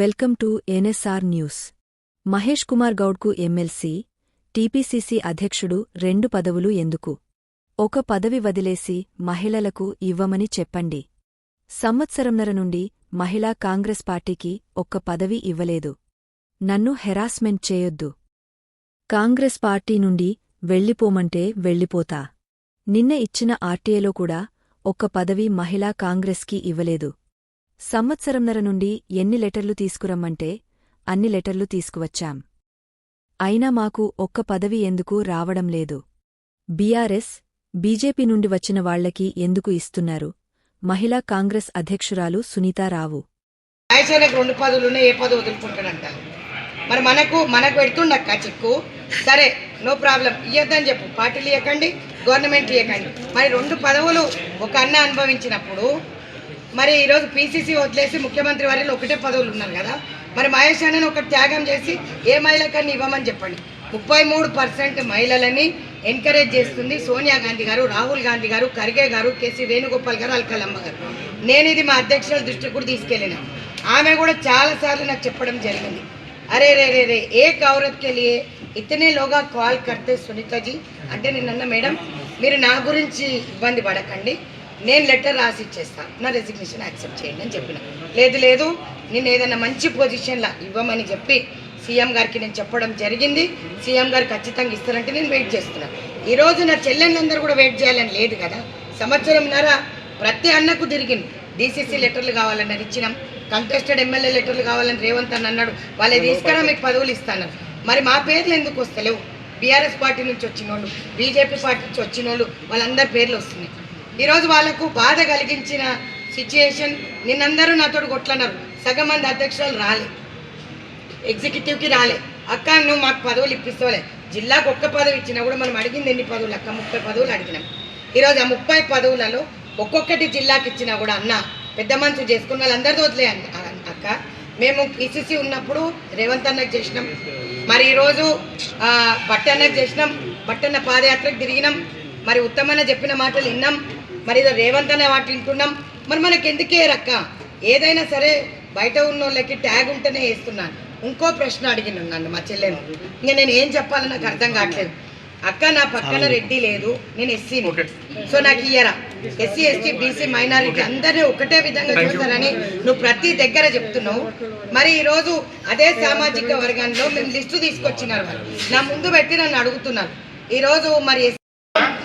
Welcome to NSR news. Mahesh Kumar గౌడ్కు MLC TPCC అధ్యక్షుడు రెండు పదవులు ఎందుకు? ఒక పదవి వదిలేసి మహిళలకు ఇవ్వమని చెప్పండి. సంవత్సరంన్నర నుండి మహిళా కాంగ్రెస్ పార్టీకి ఒక్క పదవి ఇవ్వలేదు. నన్ను హెరాస్మెంట్ చేయొద్దు. కాంగ్రెస్ పార్టీ నుండి వెళ్ళిపోమంటే వెళ్ళిపోతా. నిన్న ఇచ్చిన ఆర్టీఏలో కూడా ఒక్క పదవి మహిళా కాంగ్రెస్కి ఇవ్వలేదు. సంవత్సరంన్నర నుండి ఎన్ని లెటర్లు తీసుకురమ్మంటే అన్ని లెటర్లు తీసుకువచ్చాం. అయినా మాకు ఒక్క పదవి ఎందుకు రావడం లేదు. బీఆర్ఎస్ బీజేపీ నుండి వచ్చిన వాళ్ళకి ఎందుకు ఇస్తున్నారు? మహిళా కాంగ్రెస్ అధ్యక్షురాలు సునీతారావు ఆయనకు రెండు పదవులున్నాయి ఏ పదవి వదులుకుంటాడంట. మరి మనకు మనకు పెడుతుండక్క చిక్కు. సరే నో ప్రాబ్లం ఇవ్వద్దని చెప్పు. పార్టీలు ఇవ్వకండి గవర్నమెంట్ ఇవ్వకండి మరి రెండు పదవులు ఒక అన్న అనుభవించినప్పుడు మరి ఈరోజు పీసీసీ వదిలేసి ముఖ్యమంత్రి వారిలో ఒకటే పదవులు ఉన్నారు కదా? మరి మహేష్ అన్నని ఒక త్యాగం చేసి ఏ మహిళకన్నా ఇవ్వమని చెప్పండి. ముప్పై మూడు పర్సెంట్ మహిళలని ఎంకరేజ్ చేస్తుంది సోనియా గాంధీ గారు రాహుల్ గాంధీ గారు ఖర్గే గారు కేసీ వేణుగోపాల్ గారు అల్కలమ్మ గారు. నేను ఇది మా అధ్యక్షుల దృష్టికి కూడా తీసుకెళ్ళిన. ఆమె కూడా చాలాసార్లు నాకు చెప్పడం జరిగింది. అరే రే రే రే ఏ కౌరత్కి ఇతనే లోగా కాల్ కడితే సునీతజీ అంటే నిన్న మేడం మీరు నా గురించి ఇబ్బంది పడకండి. నేను లెటర్ రాసి ఇచ్చేస్తా. నా రెసిగ్నేషన్ యాక్సెప్ట్ చేయండి అని చెప్పిన. లేదు లేదు నేను ఏదైనా మంచి పొజిషన్లో ఇవ్వమని చెప్పి సీఎం గారికి నేను చెప్పడం జరిగింది. సీఎం గారు ఖచ్చితంగా ఇస్తారంటే నేను వెయిట్ చేస్తున్నాను ఈరోజు నా చెల్లెళ్ళందరూ కూడా వెయిట్ చేయాలని లేదు కదా. సంవత్సరంన్నర ప్రతి అన్నకు తిరిగింది. డీసీసీ లెటర్లు కావాలన్నారు ఇచ్చినాం. కంటెస్టెడ్ ఎమ్మెల్యే లెటర్లు కావాలని రేవంత్ అని అన్నాడు. వాళ్ళే తీసుకురా మీకు పదవులు ఇస్తాను మరి మా పేర్లు ఎందుకు వస్తలేవు? బీఆర్ఎస్ పార్టీ నుంచి వచ్చిన వాళ్ళు బీజేపీ పార్టీ నుంచి వచ్చిన వాళ్ళు వాళ్ళందరి పేర్లు వస్తున్నాయి. ఈరోజు వాళ్ళకు బాధ కలిగించిన సిచ్యుయేషన్ నిన్నందరూ నాతో కొట్లన్నారు సగం మంది అధ్యక్షులు రాలే. ఎగ్జిక్యూటివ్కి రాలే. అక్క నువ్వు మాకు పదవులు ఇప్పిస్తావులే. జిల్లాకు ఒక్క పదవి ఇచ్చినా కూడా మనం అడిగింది ఎన్ని పదవులు? అక్క ముప్పై పదవులు అడిగినాం. ఈరోజు ఆ ముప్పై పదవులలో ఒక్కొక్కటి జిల్లాకి ఇచ్చినా కూడా అన్న పెద్ద మనసు చేసుకున్న వాళ్ళందరితో వదిలే అక్క. మేము పిసిసి ఉన్నప్పుడు రేవంత్ అన్నకు చేసినాం. మరి ఈరోజు బట్టన్నకు చేసినాం. బట్టన్న పాదయాత్రకు తిరిగినాం. మరి ఉత్తమన్న చెప్పిన మాటలు విన్నాం. మరి ఏదో రేవంత్ మాట వింటున్నాం. మరి మనకి ఎందుకే రక్క? ఏదైనా సరే బయట ఉన్న వాళ్ళకి ట్యాగ్ ఉంటేనే వేస్తున్నాను. ఇంకో ప్రశ్న అడిగిన నన్ను మా చెల్లెను. ఇంకా నేను ఏం చెప్పాలో నాకు అర్థం కావట్లేదు. అక్క నా పక్కన రెడ్డి లేదు నేను ఎస్సీ సో నాకు ఇయ్యరా? ఎస్సీ ఎస్టీ బీసీ మైనారిటీ అందరినీ ఒకటే విధంగా చూస్తారని నువ్వు ప్రతి దగ్గర చెప్తున్నావు. మరి ఈరోజు అదే సామాజిక వర్గంలో మేము లిస్టు తీసుకొచ్చినారు వాళ్ళు నా ముందు పెట్టి నన్ను అడుగుతున్నారు. ఈరోజు మరి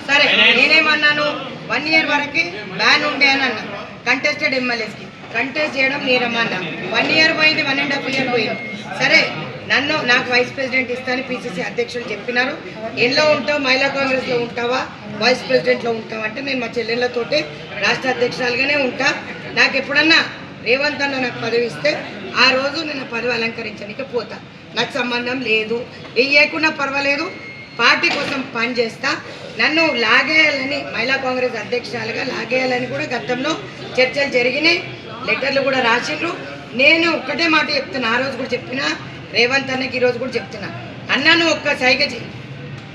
సరే నేనేమన్నాను? వన్ ఇయర్ వరకు బ్యాన్ ఉండే అని అన్న. కంటెస్టెడ్ ఎమ్మెల్యేస్కి కంటెస్ట్ చేయడం నేరమన్నా వన్ ఇయర్ పోయింది వన్ అండ్ హాఫ్ ఇయర్ పోయింది. సరే నన్ను నాకు వైస్ ప్రెసిడెంట్ ఇస్తాను పిసిసి అధ్యక్షులు చెప్పినారు. ఎల్లో ఉంటావు? మహిళా కాంగ్రెస్లో ఉంటావా? వైస్ ప్రెసిడెంట్లో ఉంటావా? అంటే నేను మా చెల్లెళ్ళతోటి రాష్ట్ర అధ్యక్షురాలుగానే ఉంటా. నాకు ఎప్పుడన్నా రేవంత్ అన్న నాకు పదవి ఇస్తే ఆ రోజు నేను పదవి అలంకరించడానికి పోతా. నాకు సంబంధం లేదు. ఏ పర్వాలేదు. పార్టీ కోసం పనిచేస్తా నన్ను లాగేయాలని మహిళా కాంగ్రెస్ అధ్యక్షురాలుగా లాగేయాలని కూడా గతంలో చర్చలు జరిగినాయి. లెటర్లు కూడా రాసిండ్రు. నేను ఒక్కటే మాట చెప్తున్నా ఆ రోజు కూడా చెప్పినా రేవంత్ అన్నకి ఈరోజు కూడా చెప్తున్నా. అన్న నువ్వు ఒక్క సైగ చెయ్యి.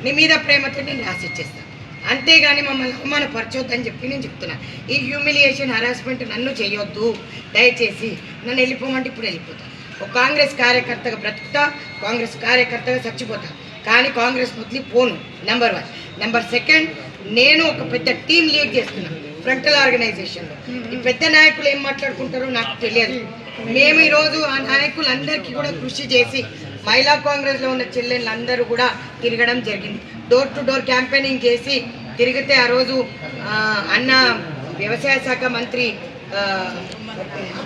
నీ మీద ప్రేమతో నేను రాసి ఇచ్చేస్తాను అంతేగాని మమ్మల్ని అవమానపరచొద్దని చెప్పి నేను చెప్తున్నా. ఈ హ్యూమిలియేషన్ హరాస్మెంట్ నన్ను చేయొద్దు. దయచేసి నన్ను వెళ్ళిపోమంటే ఇప్పుడు వెళ్ళిపోతా. ఒక కాంగ్రెస్ కార్యకర్తగా బ్రతుకుతా కాంగ్రెస్ కార్యకర్తగా చచ్చిపోతా. కానీ కాంగ్రెస్ వదిలి పోను. నెంబర్ వన్ నెంబర్ సెకండ్ నేను ఒక పెద్ద టీం లీడ్ చేస్తున్నాను ఫ్రంటల్ ఆర్గనైజేషన్లో ఈ పెద్ద నాయకులు ఏం మాట్లాడుకుంటారో నాకు తెలియదు. మేము ఈరోజు ఆ నాయకులందరికీ కూడా కృషి చేసి మహిళా కాంగ్రెస్లో ఉన్న చెల్లెళ్ళందరూ కూడా తిరగడం జరిగింది. డోర్ టు డోర్ క్యాంపెయినింగ్ చేసి తిరిగితే ఆ రోజు అన్న వ్యవసాయ శాఖ మంత్రి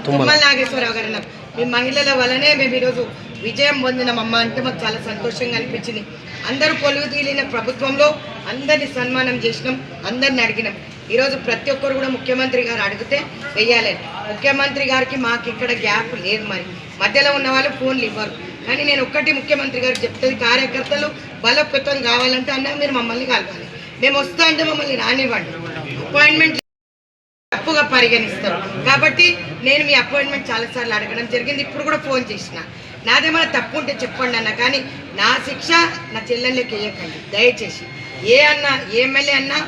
తుమ్మల. నాగేశ్వరరావు గారు అన్నారు. మీ మహిళల వల్లనే మేము ఈరోజు విజయం పొందినామమ్మ అంటే మాకు చాలా సంతోషంగా అనిపించింది. అందరూ పొలువు తీలిన ప్రభుత్వంలో అందరిని సన్మానం చేసినాం అందరిని అడిగినాం. ఈరోజు ప్రతి ఒక్కరు కూడా ముఖ్యమంత్రి గారు అడిగితే వెయ్యాలని ముఖ్యమంత్రి గారికి మాకు ఇక్కడ గ్యాప్ లేదు మరి. మధ్యలో ఉన్న వాళ్ళు ఫోన్లు ఇవ్వరు. కానీ నేను ఒక్కటి ముఖ్యమంత్రి గారు చెప్తుంది కార్యకర్తలు బలోపేతం కావాలంటే అన్న మీరు మమ్మల్ని కలవాలి. మేము వస్తా అంటే మమ్మల్ని రానివ్వండి. అపాయింట్మెంట్ తప్పుగా పరిగణిస్తారు. కాబట్టి నేను మీ అపాయింట్మెంట్ చాలాసార్లు అడగడం జరిగింది. ఇప్పుడు కూడా ఫోన్ చేసిన. నాదేమైనా తప్పు ఉంటే చెప్పండి అన్న కానీ నా శిక్ష నా చెల్లెళ్ళకి వేయకండి. దయచేసి. ఏ అన్న ఏ ఎమ్మెల్యే అన్నా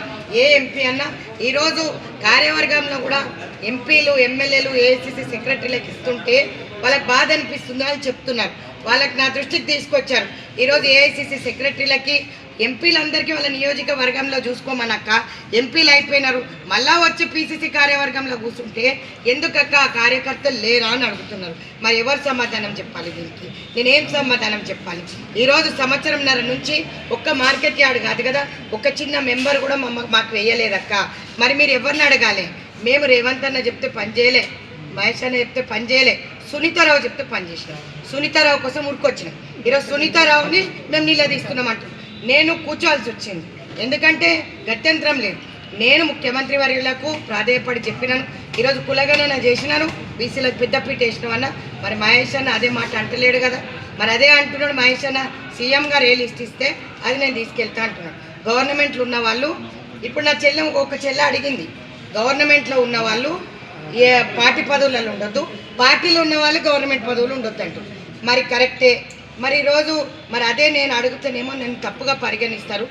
ఏ ఎంపీ అన్నా ఈరోజు కార్యవర్గంలో కూడా ఎంపీలు ఎమ్మెల్యేలు ఏఐసిసి సెక్రటరీలకు ఇస్తుంటే వాళ్ళకి బాధ అనిపిస్తుందో అని చెప్తున్నారు. వాళ్ళకి నా దృష్టికి తీసుకొచ్చారు. ఈరోజు ఏఐసిసి సెక్రటరీలకి ఎంపీలందరికీ వాళ్ళ నియోజకవర్గంలో చూసుకోమనక్క. ఎంపీలు అయిపోయినారు. మళ్ళా వచ్చి పీసీసీ కార్యవర్గంలో కూర్చుంటే ఎందుకక్క ఆ కార్యకర్తలు లేరా అని అడుగుతున్నారు. మరి ఎవరు సమాధానం చెప్పాలి దీనికి? నేనేం సమాధానం చెప్పాలి? ఈరోజు సంవత్సరంన్నర నుంచి ఒక్క మార్కెట్ యార్డ్ కాదు కదా ఒక చిన్న మెంబర్ కూడా మమ్మ మాకు వేయలేదక్క. మరి మీరు ఎవరిని అడగాలి? మేము రేవంత్ అన్న చెప్తే పని చేయలే మహేష్ అన్న చెప్తే పని చేయలే సునీతారావు చెప్తే పని చేసినాం. సునీతారావు కోసం ఉడుకొచ్చినాం ఈరోజు సునీతారావుని మేము నిలదీస్తున్నాం అంటున్నాం నేను కూర్చోవాల్సి వచ్చింది. ఎందుకంటే గత్యంతరం లేదు. నేను ముఖ్యమంత్రి వర్యులకు ప్రాధేయపడి చెప్పినాను. ఈరోజు కులగణన చేసినాను. బీసీలకు పెద్దపీట వేసినామన్న మరి మహేష్ అన్న అదే మాట అంటలేడు కదా. మరి అదే అంటున్నాడు మహేష్ అన్న. సీఎం గారు ఏ లిస్ట్ ఇస్తే అది నేను తీసుకెళ్తా అంటున్నాను గవర్నమెంట్లో ఉన్న వాళ్ళు ఇప్పుడు నా చెల్లె ఒక చెల్లె అడిగింది. గవర్నమెంట్లో ఉన్న వాళ్ళు ఏ పార్టీ పదవులలో ఉండొద్దు. పార్టీలో ఉన్న వాళ్ళు గవర్నమెంట్ పదవులు ఉండొద్దు అంటారు మరి కరెక్టే. మరి ఈరోజు మరి అదే నేను అడుగుతానేమో నేను తప్పుగా పరిగణిస్తారు.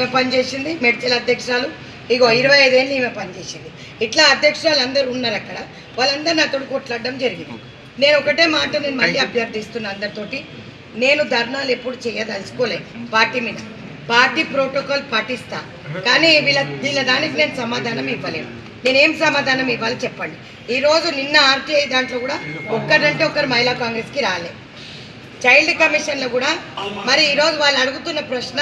ఈమె పనిచేసింది మెడ్చల్ అధ్యక్షురాలు. ఇగో ఇరవై ఐదేళ్ళు ఈమె పనిచేసింది ఇట్లా అధ్యక్షురాలు అందరూ ఉన్నారు అక్కడ. వాళ్ళందరూ నాతో కొట్లాడడం జరిగింది. నేను ఒకటే మాట నేను మళ్ళీ అభ్యర్థిస్తున్నా అందరితోటి. నేను ధర్నాలు ఎప్పుడు చేయదలుచుకోలే పార్టీ మీద. పార్టీ ప్రోటోకాల్ పాటిస్తా. కానీ వీళ్ళ వీళ్ళ దానికి నేను సమాధానం ఇవ్వలేను. నేనేం సమాధానం ఇవ్వాలి చెప్పండి. ఈరోజు నిన్న ఆర్టీఐ దాంట్లో కూడా ఒక్కరంటే ఒకరు మహిళా కాంగ్రెస్కి రాలే. చైల్డ్ కమిషన్లో కూడా మరి ఈరోజు వాళ్ళు అడుగుతున్న ప్రశ్న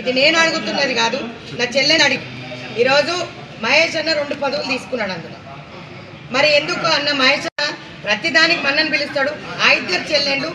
ఇది నేను అడుగుతున్నది కాదు నా చెల్లెని అడిగి. ఈరోజు మహేష్ అన్న రెండు పదవులు తీసుకున్నాడు అందులో. మరి ఎందుకు అన్న మహేష్ ప్రతిదానికి మన్నని పిలుస్తాడు. ఆ ఇద్దరు చెల్లెళ్ళు